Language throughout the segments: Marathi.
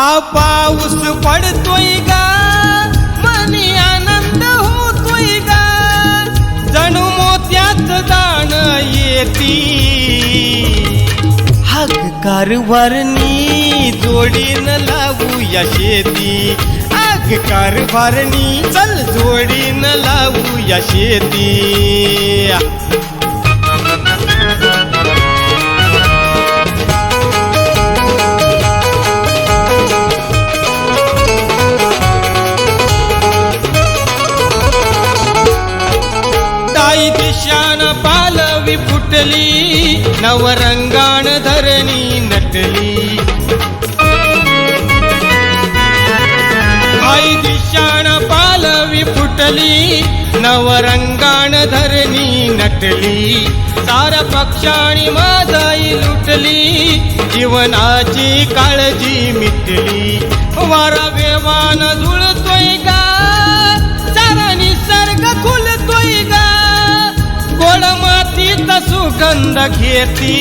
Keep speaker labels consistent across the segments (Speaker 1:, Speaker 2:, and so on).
Speaker 1: हा पाऊस पडतोय गा मनी आनंद होतोय गा जणू मोत्याच दाण येती. हक्कार वरणी जोडीन लावूया शेती. कार भरणी चल जोडीन लावूया शेती. नटली नवरंगाण धरणी नटली. आई दिशाण पालवी फुटली नवरंगाण धरणी नटली. सार पक्षाणी माजाई लुटली जीवनाची काळजी मिटली. वारा वेवान झुळ मातीत सुगंध घेती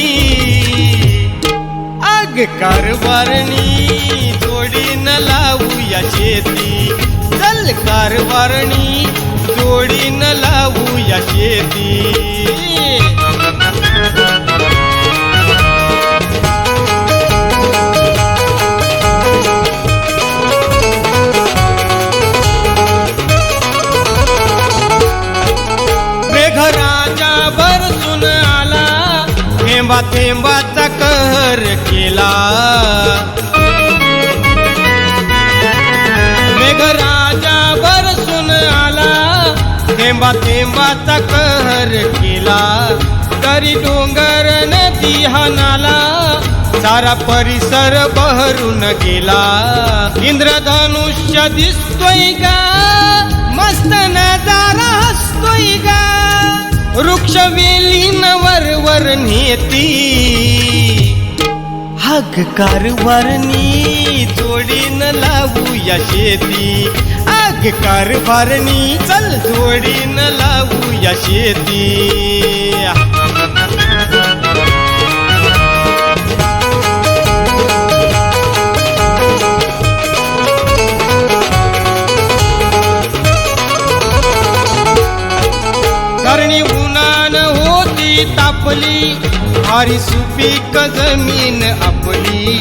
Speaker 1: आग कारभारणी जोडीन लावूया शेती चल कारभारणी जोडीन लावूया थेंबा थेंबाचा कहर केला. मेघराजा बरसून आला थेंबा थेंबाचा कहर केला. तरी डोंगर नदी हा नाला सारा परिसर बहरून गेला. इंद्रधनुष्य दिसतोय गा मस्त नजारा हसतोय गा. वृक्ष वेलीन नेती हग कारभारणी जोडीन लावूया शेती. आग कारभारणी चल जोडीन लावूया शेती. तापली भारी सुपीक जमीन आपली.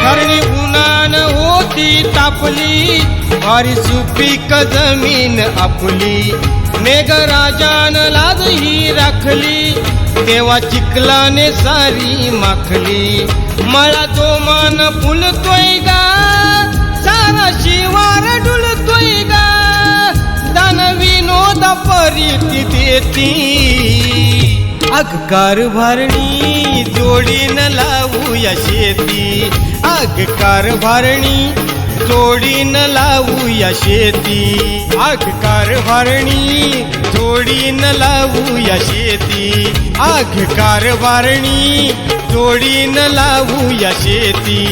Speaker 1: करणी उन्हान होती तापली भारी सुपीक जमीन आपली. मेघराजान लाज ही राखली तेव्हा चिखलाने सारी माखली. मला तो मान फुलतोय गा सारा शिवार डुलतोय गा. विनोद परीती देती। अग कारभारणी जोडीन लावूया शेती। अग कारभारणी जोडीन लावूया शेती। आग कारभारणी जोडीन लावूया शेती। आग कारभारणी जोडीन लावूया शेती।